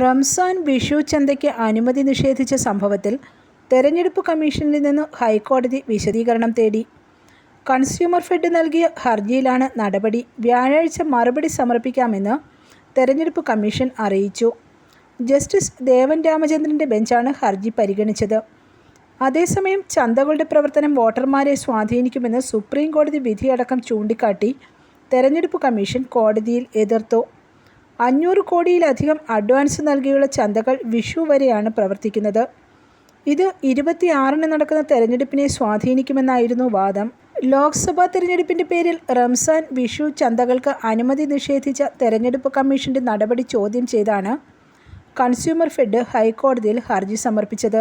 റംസാൻ വിഷു ചന്തയ്ക്ക് അനുമതി നിഷേധിച്ച സംഭവത്തിൽ തെരഞ്ഞെടുപ്പ് കമ്മീഷനിൽ നിന്ന് ഹൈക്കോടതി വിശദീകരണം തേടി. കൺസ്യൂമർ ഫെഡ് നൽകിയ ഹർജിയിലാണ് നടപടി. വ്യാഴാഴ്ച മറുപടി സമർപ്പിക്കാമെന്ന് തെരഞ്ഞെടുപ്പ് കമ്മീഷൻ അറിയിച്ചു. ജസ്റ്റിസ് ദേവൻ രാമചന്ദ്രന്റെ ബെഞ്ചാണ് ഹർജി പരിഗണിച്ചത്. അതേസമയം ചന്തകളുടെ പ്രവർത്തനം വോട്ടർമാരെ സ്വാധീനിക്കുമെന്ന് സുപ്രീം കോടതി വിധിയടക്കം ചൂണ്ടിക്കാട്ടി തെരഞ്ഞെടുപ്പ് കമ്മീഷൻ കോടതിയിൽ എതിർത്തു. അഞ്ഞൂറ് കോടിയിലധികം അഡ്വാൻസ് നൽകിയുള്ള ചന്തകൾ വിഷു വരെയാണ് പ്രവർത്തിക്കുന്നത്. ഇത് ഇരുപത്തിയാറിന് നടക്കുന്ന തെരഞ്ഞെടുപ്പിനെ സ്വാധീനിക്കുമെന്നായിരുന്നു വാദം. ലോക്സഭാ തെരഞ്ഞെടുപ്പിന്റെ പേരിൽ റംസാൻ വിഷു ചന്തകൾക്ക് അനുമതി നിഷേധിച്ച തെരഞ്ഞെടുപ്പ് കമ്മീഷന്റെ നടപടി ചോദ്യം ചെയ്താണ് കൺസ്യൂമർ ഫെഡ് ഹൈക്കോടതിയിൽ ഹർജി സമർപ്പിച്ചത്.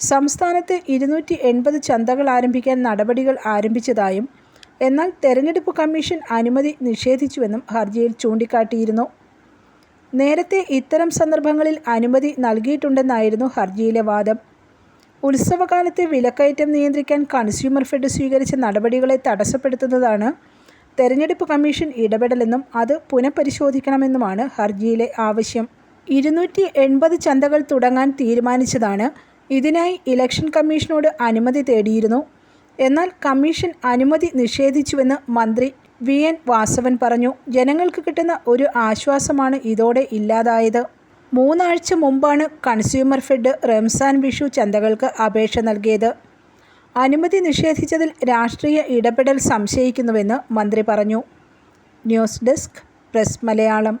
സംസ്ഥാനത്ത് ഇരുന്നൂറ്റി എൺപത് ചന്തകൾ ആരംഭിക്കാൻ നടപടികൾ ആരംഭിച്ചതായും എന്നാൽ തെരഞ്ഞെടുപ്പ് കമ്മീഷൻ അനുമതി നിഷേധിച്ചുവെന്നും ഹർജിയിൽ ചൂണ്ടിക്കാട്ടിയിരുന്നു. നേരത്തെ ഇത്തരം സന്ദർഭങ്ങളിൽ അനുമതി നൽകിയിട്ടുണ്ടെന്നായിരുന്നു ഹർജിയിലെ വാദം. ഉത്സവകാലത്തെ വിലക്കയറ്റം നിയന്ത്രിക്കാൻ കൺസ്യൂമർ ഫെഡ് സ്വീകരിച്ച നടപടികളെ തടസ്സപ്പെടുത്തുന്നതാണ് തെരഞ്ഞെടുപ്പ് കമ്മീഷൻ ഇടപെടലെന്നും അത് പുനഃപരിശോധിക്കണമെന്നുമാണ് ഹർജിയിലെ ആവശ്യം. ഇരുന്നൂറ്റി എൺപത് ചന്തകൾ തുടങ്ങാൻ തീരുമാനിച്ചതാണ്. ഇതിനായി ഇലക്ഷൻ കമ്മീഷനോട് അനുമതി തേടിയിരുന്നു. എന്നാൽ കമ്മീഷൻ അനുമതി നിഷേധിച്ചുവെന്ന് മന്ത്രി വി. എൻ. വാസവൻ പറഞ്ഞു ജനങ്ങൾക്ക് കിട്ടുന്ന ഒരു ആശ്വാസമാണ് ഇതോടെ ഇല്ലാതായത്. മൂന്നാഴ്ച മുമ്പാണ് കൺസ്യൂമർ ഫെഡ് റംസാൻ വിഷു ചന്തകൾക്ക് അപേക്ഷ നൽകിയത്. അനുമതി നിഷേധിച്ചതിൽ രാഷ്ട്രീയ ഇടപെടൽ സംശയിക്കുന്നുവെന്ന് മന്ത്രി പറഞ്ഞു. News desk press Malayalam.